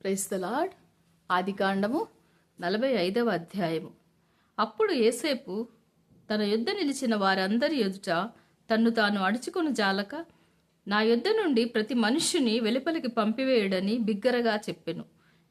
క్రైస్తలాడ్ ఆదికాండము నలభై ఐదవ అధ్యాయము. అప్పుడు ఏసేపు తన యుద్ధ నిలిచిన వారందరి ఎదుట తన్ను తాను అడుచుకుని జాలక నా యొద్ద నుండి ప్రతి మనుష్యుని వెలుపలికి పంపివేయడని బిగ్గరగా చెప్పెను.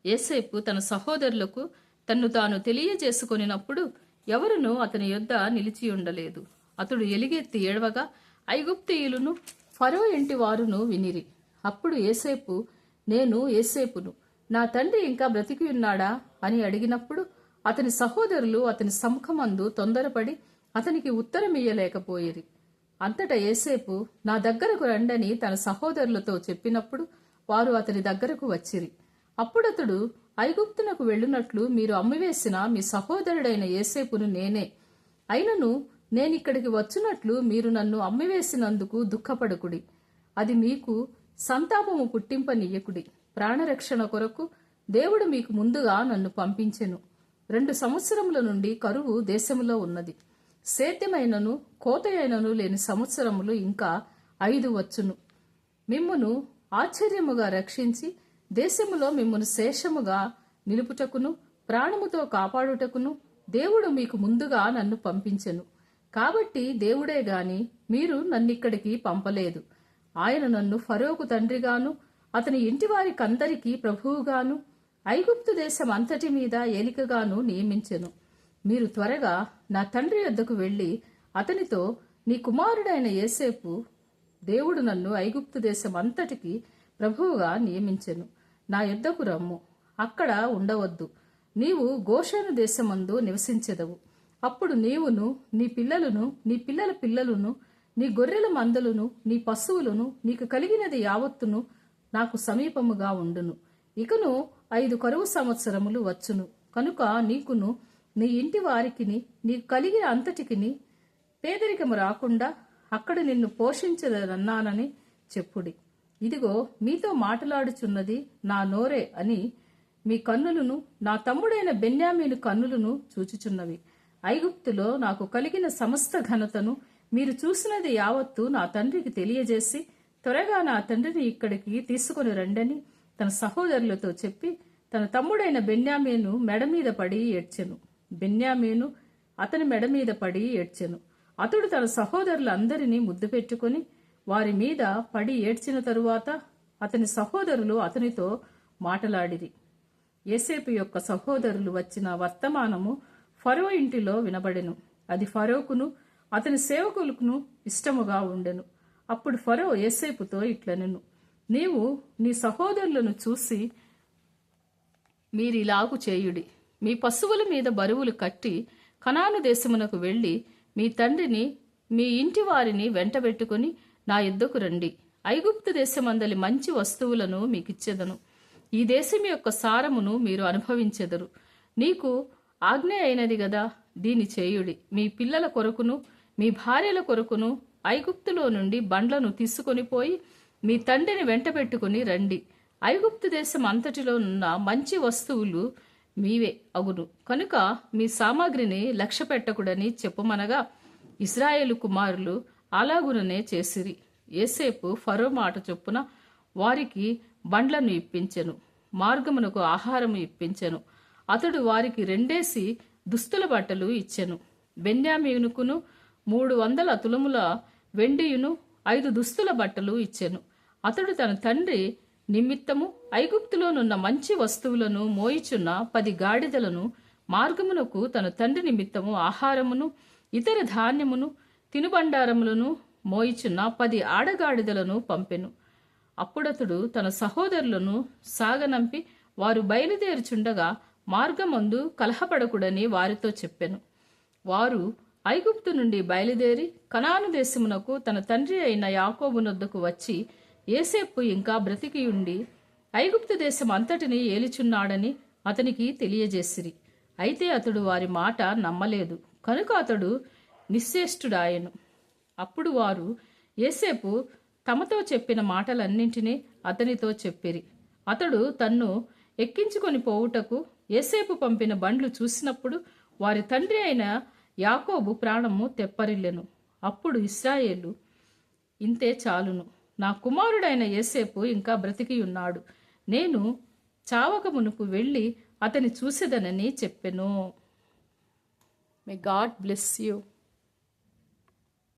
ఏసేపు తన సహోదరులకు తన్ను తాను తెలియజేసుకొనినప్పుడు ఎవరునూ అతని యొద్ద నిలిచి ఉండలేదు. అతడు ఎలిగెత్తి ఏడవగా ఐగుప్తీయులను ఫరో ఇంటి వారును వినిరి. అప్పుడు ఏసేపు నేను ఏసేపును నా తండ్రి ఇంకా బ్రతికి ఉన్నాడా? అని అడిగినప్పుడు అతని సహోదరులు అతని సముఖమందు తొందరపడి అతనికి ఉత్తరమియ్యలేకపోయేది అంతటా ఏసేపు నా దగ్గరకు రండని తన సహోదరులతో చెప్పినప్పుడు వారు అతని దగ్గరకు వచ్చిరి. అప్పుడతడు ఐగుప్తునకు వెళ్ళునట్లు మీరు అమ్మివేసిన మీ సహోదరుడైన ఏసేపును నేనే. అయినను నేనిక్కడికి వచ్చినట్లు మీరు నన్ను అమ్మివేసినందుకు దుఃఖపడకుడి. అది మీకు సంతాపము పుట్టింపనీయకుడి ప్రాణరక్షణ కొరకు దేవుడు మీకు ముందుగా నన్ను పంపించెను. రెండు సంవత్సరముల నుండి కరువు దేశములో ఉన్నది. సేద్యమైనను కోతయైనను లేని సంవత్సరములు ఇంకా ఐదు వచ్చును. మిమ్మును ఆశ్చర్యముగా రక్షించి దేశములో మిమ్మును శేషముగా నిలుపుటకును ప్రాణముతో కాపాడుటకును దేవుడు మీకు ముందుగా నన్ను పంపించెను. కాబట్టి దేవుడే గాని మీరు నన్నిక్కడికి పంపలేదు. ఆయన నన్ను ఫరోకు తండ్రిగాను అతని ఇంటి వారికందరికీ ప్రభువుగాను ఐగుప్తు దేశం అంతటి మీద ఏలికగాను నియమించెను. మీరు త్వరగా నా తండ్రి యొద్దకు వెళ్ళి అతనితో నీ కుమారుడైన ఏసేపు దేవుడు నన్ను ఐగుప్తు దేశం అంతటికి ప్రభువుగా నియమించెను. నా యొద్దకు రమ్ము. అక్కడ ఉండవద్దు. నీవు గోషను దేశమందు నివసించెదవు. అప్పుడు నీవును నీ పిల్లలను నీ పిల్లల పిల్లలను నీ గొర్రెల మందలను నీ పశువులను నీకు కలిగినది యావత్తును నాకు సమీపముగా ఉండును. ఇకను ఐదు కరువు సంవత్సరములు వచ్చును. కనుక నీకును నీ ఇంటి వారికిని నీకు కలిగిన అంతటికిని పేదరికము రాకుండా అక్కడ నిన్ను పోషించదన్నానని చెప్పుడి. ఇదిగో మీతో మాట్లాడుచున్నది నా నోరే అని మీ కన్నులను నా తమ్ముడైన బెన్యామీను కన్నులను చూచుచున్నవి. ఐగుప్తులో నాకు కలిగిన సమస్త ఘనతను మీరు చూసినది యావత్తు నా తండ్రికి తెలియజేసి త్వరగా నా తండ్రిని ఇక్కడికి తీసుకుని రండని తన సహోదరులతో చెప్పి తన తమ్ముడైన బెన్యామీను మెడ మీద పడి ఏడ్చెను. బెన్యామీను అతని మెడ మీద పడి ఏడ్చెను. అతడు తన సహోదరులందరినీ ముద్దు పెట్టుకుని వారి మీద పడి ఏడ్చిన తరువాత అతని సహోదరులు అతనితో మాటలాడిరి. ఏసేపు యొక్క సహోదరులు వచ్చిన వర్తమానము ఫరో ఇంటిలో వినబడెను. అది ఫరోకును అతని సేవకులకును ఇష్టముగా ఉండెను. అప్పుడు ఫరో ఏసేపుతో ఇట్లనెను నీవు నీ సహోదరులను చూసి మీరిలాగు చేయుడి. మీ పశువుల మీద బరువులు కట్టి కనాను దేశమునకు వెళ్ళి మీ తండ్రిని మీ ఇంటి వారిని వెంటబెట్టుకుని నా యుద్ధకు రండి. ఐగుప్తు దేశమందలి మంచి వస్తువులను మీకిచ్చెదను. ఈ దేశం యొక్క సారమును మీరు అనుభవించెదరు. నీకు ఆజ్ఞ అయినది గదా దీని చేయుడి. మీ పిల్లల కొరకును మీ భార్యల కొరకును ఐగుప్తులో నుండి బండ్లను తీసుకొని పోయి మీ తండ్రిని వెంటబెట్టుకుని రండి. ఐగుప్తు దేశం అంతటిలో ఉన్న మంచి వస్తువులు మీవే అగును కనుక మీ సామాగ్రిని లక్ష్య పెట్టకుడని చెప్పమనగా ఇస్రాయేలు కుమారులు అలాగుననే చేసిరి. ఏసేపు ఫరో మాట చొప్పున వారికి బండ్లను ఇప్పించెను మార్గమునకు ఆహారము ఇప్పించెను. అతడు వారికి రెండేసి దుస్తుల బట్టలు ఇచ్చెను. బెన్యామీనుకును మూడు వందల తులముల వెండియును ఐదు దుస్తుల బట్టలు ఇచ్చెను. అతడు తన తండ్రి నిమిత్తము ఐగుప్తులోనున్న మంచి వస్తువులను మోయిచున్న పది గాడిదలను మార్గమునకు తన తండ్రి నిమిత్తము ఆహారమును ఇతర ధాన్యమును తినుబండారములను మోయిచున్న పది ఆడగాడిదలను పంపెను. అప్పుడతడు తన సహోదరులను సాగనంపి వారు బయలుదేరుచుండగా మార్గమందు కలహపడకుడని వారితో చెప్పెను. వారు ఐగుప్తు నుండి బయలుదేరి కనాను దేశమునకు తన తండ్రి అయిన యాకోబునొద్దకు వచ్చి ఏసేపు ఇంకా బ్రతికియుండి ఐగుప్తు దేశం అంతటిని ఏలుచున్నాడని అతనికి తెలియజేసిరి. అయితే అతడు వారి మాట నమ్మలేదు. కనుక అతడు నిశ్చేష్టుడాయను అప్పుడు వారు ఏసేపు తమతో చెప్పిన మాటలన్నింటినీ అతనితో చెప్పిరి. అతడు తన్ను ఎక్కించుకొని పోవుటకు ఏసేపు పంపిన బండ్లు చూసినప్పుడు వారి తండ్రి అయిన యాకోబు ప్రాణము తెప్పరిల్లెను. అప్పుడు ఇస్రాయేలు ఇంతే చాలును. నా కుమారుడైన ఏసేపు ఇంకా బ్రతికి ఉన్నాడు నేను చావక మునుపు వెళ్ళి అతని చూసేదనని చెప్పెను. May God bless you